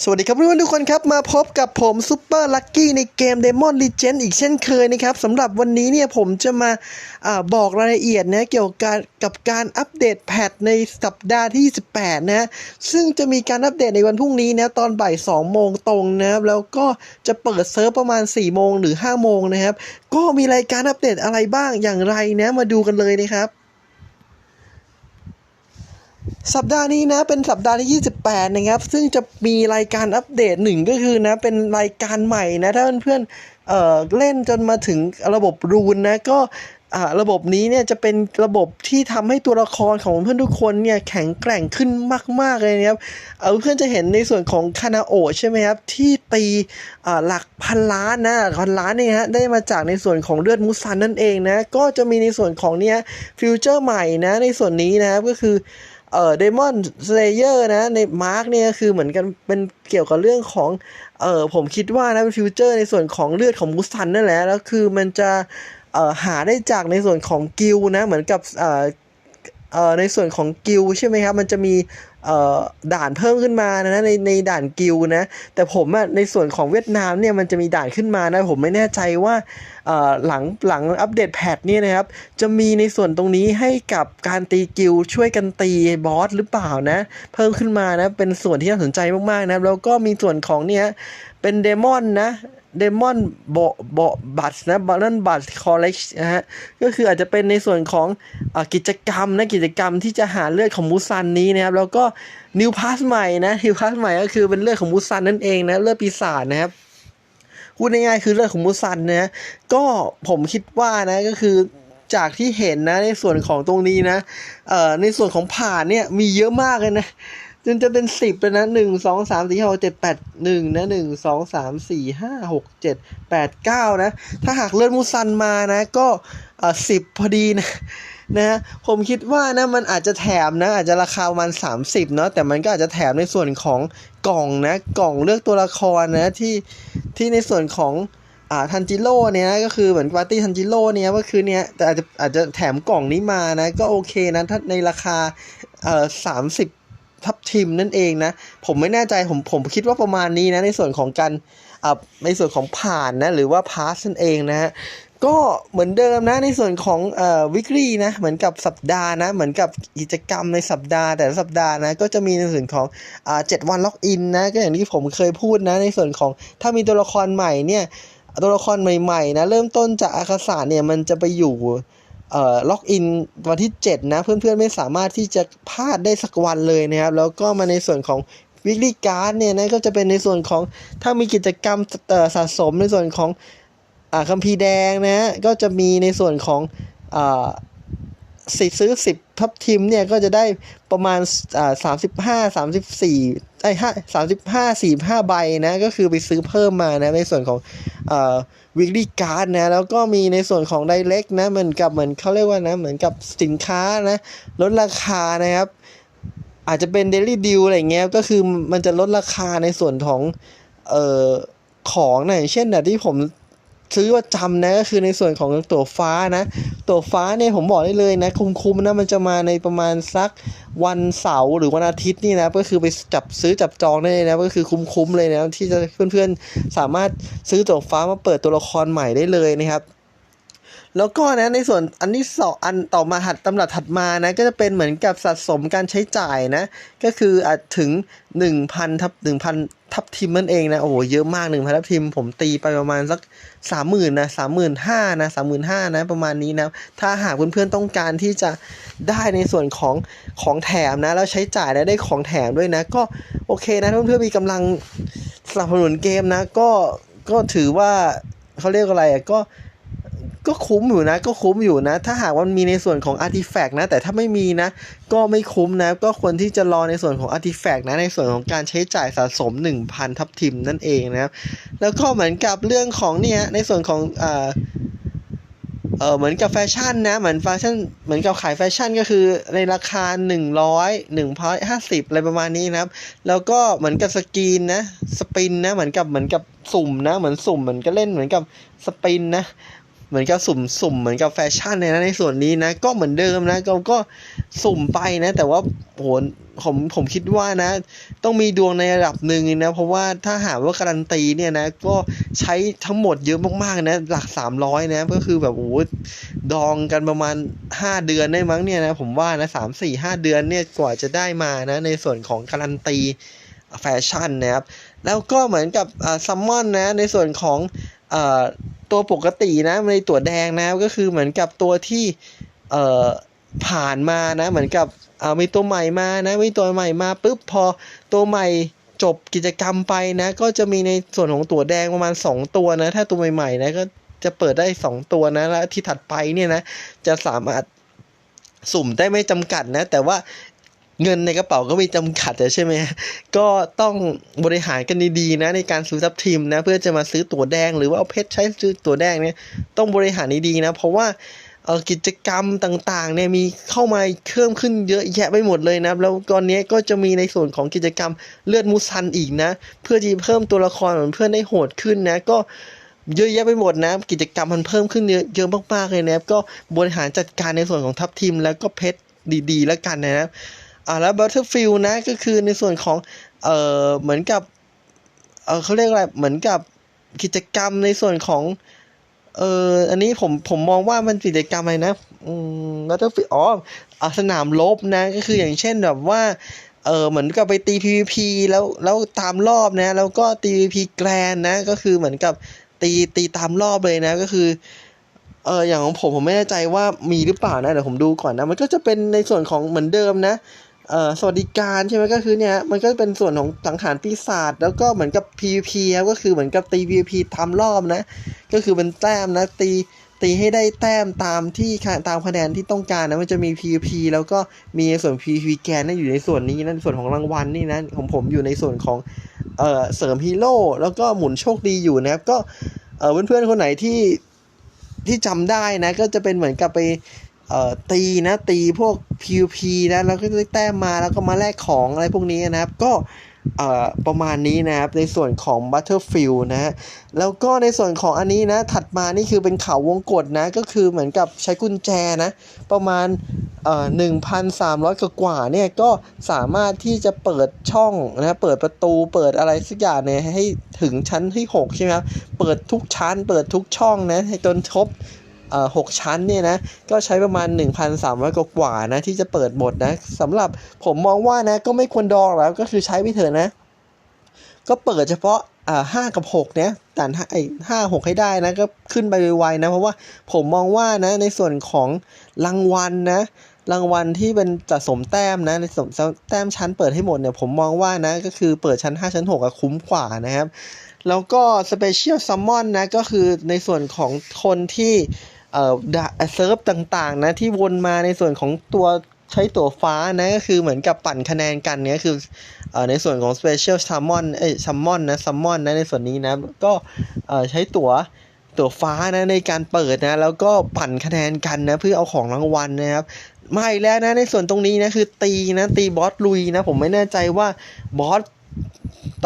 สวัสดีครับเพื่อนๆทุกคนครับ มาพบกับผมซูเปอร์ลักกี้ในเกม Demon Legend อีกเช่นเคยนะครับสำหรับวันนี้เนี่ยผมจะมาอาบอกรายละเอียดนะเกี่ยวกับกับการอัปเดตแพทในสัปดาห์ที่18นะ ซึ่งจะมีการอัปเดตในวันพรุ่งนี้นะตอนบ่าย 2 โมงตรงนะครับแล้วก็จะเปิดเซิร์ฟประมาณ 4 โมงหรือ 5 โมงนะครับ ก็มีรายการอัปเดตอะไรบ้างอย่างไรนะมาดูกันเลยนะครับ สัปดาห์นี้นะเป็นสัปดาห์ที่ 28 นะครับ ซึ่งจะมีรายการอัปเดตหนึ่งก็คือนะเป็นรายการใหม่นะ ถ้าเพื่อนเอ่อเล่นจนมาถึงระบบรูนนะก็อ่าระบบนี้เนี่ยจะเป็นระบบที่ทำให้ตัวละครของเพื่อนทุกคนเนี่ยแข็งแกร่งขึ้นมาก ๆ เลยนะครับเออเพื่อนจะเห็นในส่วนของคานาโอใช่ไหมครับ ที่ตีอ่าหลักพันล้านนะพันล้านเนี่ยฮะได้มาจากในส่วนของเลือดมุสันนั่นเองนะ ก็จะมีในส่วนของเนี่ยฟิวเจอร์ใหม่นะในส่วนนี้นะครับก็คือ เอ่อเดมอนสเลเยอร์นะในมาร์กเนี่ยคือเหมือนกันเป็นเกี่ยวกับเรื่องของเอ่อผมคิดว่านะเป็นฟิวเจอร์ในส่วนของเลือดของมูสันนั่นแหละแล้วคือมันจะเอ่อหาได้จากในส่วนของกิลนะเหมือนกับเอ่อเอ่อในส่วนของกิลใช่ไหมครับมันจะมี ด่านเพิ่มขึ้นมานะในในด่านกิลนะ แต่ผมอะในส่วนของเวียดนามเนี่ยมันจะมีด่านขึ้นมานะ ผมไม่แน่ใจว่าหลังหลังอัปเดตแพทเนี่ยนะครับ จะมีในส่วนตรงนี้ให้กับการตีกิลช่วยกันตีบอสหรือเปล่านะ เพิ่มขึ้นมานะ เป็นส่วนที่น่าสนใจมากๆนะแล้วก็มีส่วนของเนี่ยเป็นเดมอนนะ เดมอนโบโบบัตนะบอลนบัตคอลเลกนะฮะ ก็คืออาจจะเป็นในส่วนของอกิจกรรมนะกิจกรรมที่จะหาเลือดของมูซันนี้นะครับ แล้วก็นิวพาสใหม่นะนิวพาสใหม่ก็คือเป็นเลือดของมูซันนั่นเองนะเลือดปีศาจนะครับพูดง่ายๆคือเรื่องของมูซันนะก็ผมคิดว่านะก็คือจากที่เห็นนะในส่วนของตรงนี้นะเอ่อในส่วนของผ่านเนี่ยมีเยอะมากเลยนะ จนจะเป็นสิบเลยนะหนึ่งสองสามสี่ห้าหกเจ็ดแปดหนึ่งนะหนึ่งสองสามสี่ห้าหกเจ็ดแปดเก้านะ ถ้าหากเลื่อนมูซันมานะ ก็เอ่อสิบพอดีนะนะผมคิดว่านะมันอาจจะแถมนะ อาจจะราคาประมาณ30 เนาะแต่มันก็อาจจะแถมในส่วนของกล่องนะกล่องเลือกตัวละครนะที่ที่ในส่วนของอ่าทันจิโร่เนี่ยนะก็คือเหมือนปาร์ตี้ทันจิโร่เนี่ยก็คือเนี่ยแต่อาจจะอาจจะแถมกล่องนี้มานะ ก็โอเคนะถ้าในราคาเอ่อสามสิบ ทับทิมนั่นเองนะ ผมไม่แน่ใจผมผมคิดว่าประมาณนี้นะในส่วนของการอ่าในส่วนของผ่านนะหรือว่าพาสนั่นเองนะฮะก็เหมือนเดิมนะในส่วนของเอ่อวิกฤตนะเหมือนกับสัปดาห์นะเหมือนกับกิจกรรมในสัปดาห์แต่ละสัปดาห์นะก็จะมีในส่วนของอ่าเจ็ดวันล็อกอินนะก็อย่างที่ผมเคยพูดนะในส่วนของถ้ามีตัวละครใหม่เนี่ยตัวละครใหม่ๆนะเริ่มต้นจากอาคาสาเนี่ยมันจะไปอยู่ เอ่อล็อกอินวันที่ 7 นะ เพื่อนๆ ไม่สามารถที่จะพลาดได้สักวันเลยนะครับ แล้วก็มาในส่วนของวิกฤตการ์ดเนี่ยนะก็จะเป็นในส่วนของถ้ามีกิจกรรมสะสมในส่วนของอ่าคัมภีร์แดงนะก็จะมีในส่วนของอ่าสิซื้อสิบทับทิมเนี่ยก็จะได้ประมาณอ่าสามสิบห้าสามสิบสี่ ไอ้ห้าสามสิบห้าสี่ห้าใบนะก็คือไปซื้อเพิ่มมานะในส่วนของอ่อวิกฤตการ์ดนะแล้วก็มีในส่วนของไดเล็กนะเหมือนกับเหมือนเขาเรียกว่านะเหมือนกับสินค้านะลดราคานะครับ อาจจะเป็นเดลี่ดิวอะไรเงี้ยก็คือมันจะลดราคาในส่วนของเอ่อของนะอย่างเช่นแบบที่ผม ซื้อประจำนะก็คือในส่วนของตัวฟ้านะ ตัวฟ้าเนี่ยผมบอกได้เลยนะ คุ้มๆนะมันจะมาในประมาณสักวันเสาร์หรือวันอาทิตย์นี่นะก็คือไปจับซื้อจับจองได้เลยนะก็คือคุ้มๆเลยนะที่จะเพื่อนๆสามารถซื้อตัวฟ้ามาเปิดตัวละครใหม่ได้เลยนะครับ แล้วก็นะในส่วนอันที่สองอันต่อมาถัดตำรับถัดมานะก็จะเป็นเหมือนกับสะสมการใช้จ่ายนะ ก็คืออาจถึง 1,000ทับ1,000 ทับทิมนั่นเองนะโอ้โหเยอะมาก 1,000 ทับทิมผมตีไปประมาณสัก 30,000นะ35,000นะ35,000นะประมาณนี้นะ ถ้าหากเพื่อนๆต้องการที่จะได้ในส่วนของของแถมนะแล้วใช้จ่ายแล้วได้ของแถมด้วยนะ ก็โอเคนะเพื่อนๆมีกำลังสนับสนุนเกมนะ ก็ก็ถือว่าเขาเรียกอะไรอะก็ ก็คุ้มอยู่นะ ก็คุ้มอยู่นะ ถ้าหากว่ามันมีในส่วนของอาร์ติแฟกต์นะ แต่ถ้าไม่มีนะ ก็ไม่คุ้มนะ ก็ควรที่จะรอในส่วนของอาร์ติแฟกต์นะ ในส่วนของการใช้จ่ายสะสม 1,000 ทับทิมนั่นเองนะครับ แล้วก็เหมือนกับเรื่องของเนี่ย ในส่วนของเอ่อเออเหมือนกับแฟชั่นนะ เหมือนแฟชั่น เหมือนกับขายแฟชั่นก็คือในราคา 100 150 อะไรประมาณนี้นะครับ แล้วก็เหมือนกับสกรีนนะ สปินนะ เหมือนกับ เหมือนกับสุ่มนะ เหมือนสุ่ม เหมือนก็เล่น เหมือนกับสปินนะ เหมือนกับสุ่มสุ่มเหมือนกับแฟชั่นเลยนะในส่วนนี้นะ ก็เหมือนเดิมนะเราก็สุ่มไปนะ แต่ว่าโหผมผมคิดว่านะ ต้องมีดวงในระดับหนึ่งนะ เพราะว่าถ้าหากว่าการันตีเนี่ยนะก็ใช้ทั้งหมดเยอะมากๆนะ หลัก 300 นะ ก็คือแบบโอ้ดองกันประมาณ 5 เดือนได้มั้งเนี่ยนะผมว่านะสามสี่ห้าเดือนเนี่ยกว่าจะได้มานะ ในส่วนของการันตีแฟชั่นนะครับ แล้วก็เหมือนกับซัมมอนนะในส่วนของอ ตัวปกตินะในตัวแดงนะก็คือเหมือนกับตัวที่เอ่อผ่านมานะ เหมือนกับเอามีตัวใหม่มานะมีตัวใหม่มาปุ๊บพอตัวใหม่จบกิจกรรมไปนะ ก็จะมีในส่วนของตัวแดงประมาณ 2 ตัวนะ ถ้าตัวใหม่ๆนะก็จะเปิดได้ 2 ตัวนะแล้วที่ถัดไปเนี่ยนะจะสามารถสุ่มได้ไม่จำกัดนะ แต่ว่า เงินในกระเป๋าก็มีจำกัดใช่ไหมก็ต้องบริหารกันดีๆนะในการซื้อทับทิมนะ เพื่อจะมาซื้อตั๋วแดงหรือว่าเอาเพชรใช้ซื้อตั๋วแดงเนี่ยต้องบริหารดีๆนะ เพราะว่ากิจกรรมต่างๆเนี่ยมีเข้ามาเพิ่มขึ้นเยอะแยะไปหมดเลยนะแล้วตอนนี้ก็จะมีในส่วนของกิจกรรมเลือดมูซันอีกนะ เพื่อที่เพิ่มตัวละครเหมือนเพื่อนได้โหดขึ้นนะก็เยอะแยะไปหมดนะ กิจกรรมมันเพิ่มขึ้นเยอะเยอะมากๆเลยนะก็บริหารจัดการในส่วนของทัพทีมแล้วก็เพชรดีๆ แล้วกันนะครับ อ่าแล้ว Battlefield นะก็คือในส่วนของเอ่อเหมือนกับเออเขาเรียกอะไรเหมือนกับกิจกรรมในส่วนของเอออันนี้ผมผมมองว่ามันกิจกรรมอะไรนะอืม Battlefield อ๋ออาสนามรบนะ ก็คืออย่างเช่นแบบว่า เออเหมือนกับไปตี PVP แล้วแล้วตามรอบนะ แล้วก็ตี PVP แกรนนะ ก็คือเหมือนกับตีตีตามรอบเลยนะก็คือ เอออย่างของผมผมไม่แน่ใจว่ามีหรือเปล่านะเดี๋ยวผมดูก่อนนะ มันก็จะเป็นในส่วนของเหมือนเดิมนะ เอ่อสวัสดิการใช่ไหมก็คือเนี่ยมันก็เป็นส่วนของสังหารปีศาจแล้วก็เหมือนกับ PVP ครับก็คือเหมือนกับตี PVP ทำรอบนะ ก็คือเป็นแต้มนะตีตีให้ได้แต้มตามที่ตามคะแนนที่ต้องการนะมันจะมี PVP แล้วก็มีส่วน PVP แกนนั่นอยู่ในส่วนนี้นะส่วนของรางวัลนี่นะของผมอยู่ในส่วนของเอ่อเสริมฮีโร่แล้วก็หมุนโชคดีอยู่นะครับก็เออเพื่อนๆคนไหนที่ที่จำได้นะก็จะเป็นเหมือนกับไป เอ่อตีนะตีพวก PVP นะแล้วก็ได้แต้มมาแล้วก็มาแลกของอะไรพวกนี้นะครับ ก็เอ่อประมาณนี้นะครับในส่วนของ Battlefield นะฮะแล้วก็ในส่วนของอันนี้นะถัดมานี่คือเป็นเขาวงกฏนะก็คือเหมือนกับใช้กุญแจนะ ประมาณเอ่อหนึ่งพันสามร้อยกว่าเนี่ยก็สามารถที่จะเปิดช่องนะเปิดประตูเปิดอะไรสักอย่างเนี่ยให้ถึงชั้นที่ 6 ใช่ไหมครับเปิดทุกชั้นเปิดทุกช่องนะให้จนครบ หกชั้นเนี่ยนะก็ใช้ประมาณ 1,300 กว่ากว่านะที่จะเปิดหมดนะสำหรับผมมองว่านะก็ไม่ควรดองแล้วก็คือใช้ไปเถอะนะ ก็เปิดเฉพาะอ่าห้ากับหกเนี่ยแต่ห้าไอ้ห้าหกให้ได้นะก็ขึ้นไปไวๆนะ เพราะว่าผมมองว่านะในส่วนของรางวัลนะรางวัลที่เป็นสะสมแต้มนะในสมแต้มชั้นเปิดให้หมดเนี่ยผมมองว่านะก็คือเปิดชั้น 5 ชั้น6อะคุ้มกว่านะครับ แล้วก็สเปเชียลซัมมอนนะก็คือในส่วนของคนที่ เอ่อเซิร์ฟต่างๆนะที่วนมาในส่วนของตัวใช้ตัวฟ้านะก็คือเหมือนกับปั่นคะแนนกันเนี่ยคือเอ่อในส่วนของ Special Summon เอ้ย Summon นะ Summon นะในส่วนนี้นะก็เอ่อใช้ตัวตัวฟ้านะในการเปิดนะแล้วก็ปั่นคะแนนกันนะเพื่อเอาของรางวัลนะครับไม่แล้วนะในส่วนตรงนี้นะคือตีนะตีบอสลุยนะผมไม่แน่ใจว่าบอส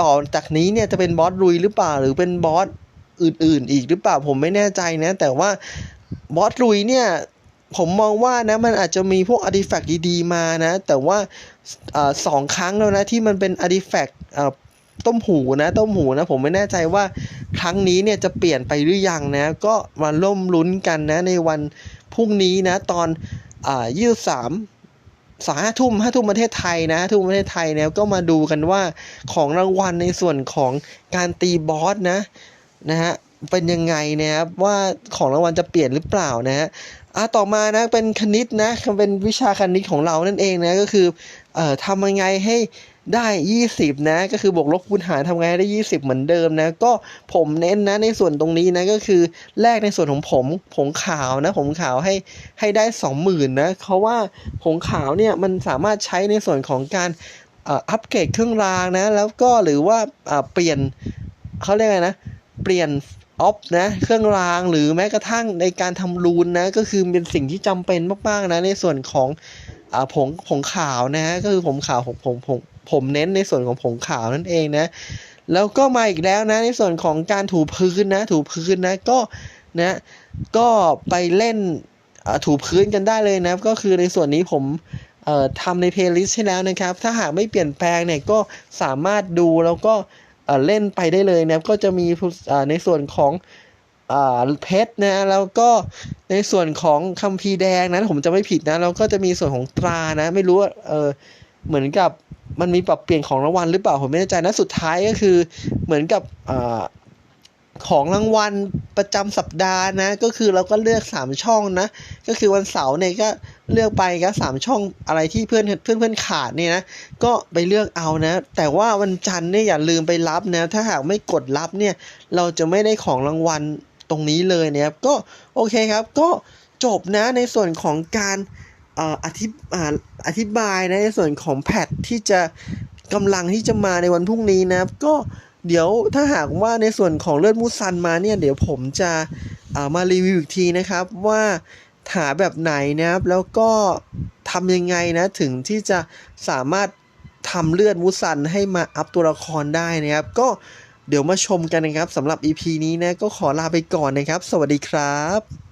ต่อจากนี้เนี่ยจะเป็นบอสลุยหรือเปล่าหรือเป็นบอสอื่นๆ อีกหรือเปล่าผมไม่แน่ใจนะแต่ว่า บอสลุยเนี่ยผมมองว่านะมันอาจจะมีพวกอาร์ติแฟกต์ดีๆมานะ แต่ว่าอสองครั้งแล้วนะที่มันเป็นอาร์ติแฟกต์ต้มหูนะ ต้มหูนะ ผมไม่แน่ใจว่าครั้งนี้เนี่ยจะเปลี่ยนไปหรือยังนะ ก็มาร่มลุ้นกันนะ ในวันพรุ่งนี้นะ ตอนยี่สามสาห้าทุ่มห้าทุ่มประเทศไทยนะทุ่มประเทศไทยเนี่ยก็มาดูกันว่าของรางวัลในส่วนของการตีบอสนะนะฮะ เป็นยังไงนะครับว่าของรางวัลจะเปลี่ยนหรือเปล่านะฮะอะต่อมานะเป็นคณิตนะเป็นวิชาคณิตของเรานั่นเองนะก็คือเอ่อทำยังไงให้ได้ 20 นะ ก็คือบวกลบคูณหารทำไงให้ได้ 20 เหมือนเดิมนะ ก็ผมเน้นนะในส่วนตรงนี้นะก็คือแลกในส่วนของผมผงขาวนะผงขาวให้ให้ได้ 20,000นะเพราะว่าผงขาวเนี่ยมันสามารถใช้ในส่วนของการอัปเกรดเครื่องรางนะ แล้วก็หรือว่าเปลี่ยนเขาเรียกไงนะ เปลี่ยน ออฟนะเครื่องรางหรือแม้กระทั่งในการทำรูนนะก็คือเป็นสิ่งที่จำเป็นมากๆนะในส่วนของอผงผงขาวนะฮะก็คือผงขาวผมผมผมผมเน้นในส่วนของผงขาวนั่นเองนะแล้วก็มาอีกแล้วนะในส่วนของการถูพื้นนะถูพื้นนะก็นะก็ไปเล่นถูพื้นกันได้เลยนะก็คือในส่วนนี้ผมทำในเพลย์ลิสต์ให้แล้วนะครับ ถ้าหากไม่เปลี่ยนแปลงเนี่ยก็สามารถดูแล้วก็ เอ่อเล่นไปได้เลยนะครับก็จะมีอ่อในส่วนของอ่าเพชรนะแล้วก็ในส่วนของคัมพีแดงนะผมจะไม่ผิดนะแล้วก็จะมีส่วนของตรานะ ไม่รู้ว่าเออเหมือนกับมันมีปรับเปลี่ยนของรางวัลหรือเปล่าผมไม่แน่ใจนะสุดท้ายก็คือเหมือนกับอ่า ของรางวัลประจำสัปดาห์นะ ก็คือเราก็เลือก 3 ช่องนะ ก็คือวันเสาร์เนี่ยก็เลือกไปก็สามช่องอะไรที่เพื่อนเพื่อนเพื่อนขาดเนี่ยนะ ก็ไปเลือกเอานะ แต่ว่าวันจันทร์เนี่ยอย่าลืมไปรับนะ ถ้าหากไม่กดรับเนี่ย เราจะไม่ได้ของรางวัลตรงนี้เลยนะครับ ก็โอเคครับ ก็จบนะในส่วนของการอธิอ่าอธิบายนะในส่วนของแพทที่จะกำลังที่จะมาในวันพรุ่งนี้นะครับ ก็ เดี๋ยวถ้าหากว่าในส่วนของเลือดมูซันมาเนี่ย เดี๋ยวผมจะอ่ามารีวิวอีกทีนะครับว่าหาแบบไหนนะครับ แล้วก็ทำยังไงนะ ถึงที่จะสามารถทำเลือดมูซันให้มาอัพตัวละครได้นะครับ ก็เดี๋ยวมาชมกันนะครับสำหรับ EP นี้นะ ก็ขอลาไปก่อนนะครับ สวัสดีครับ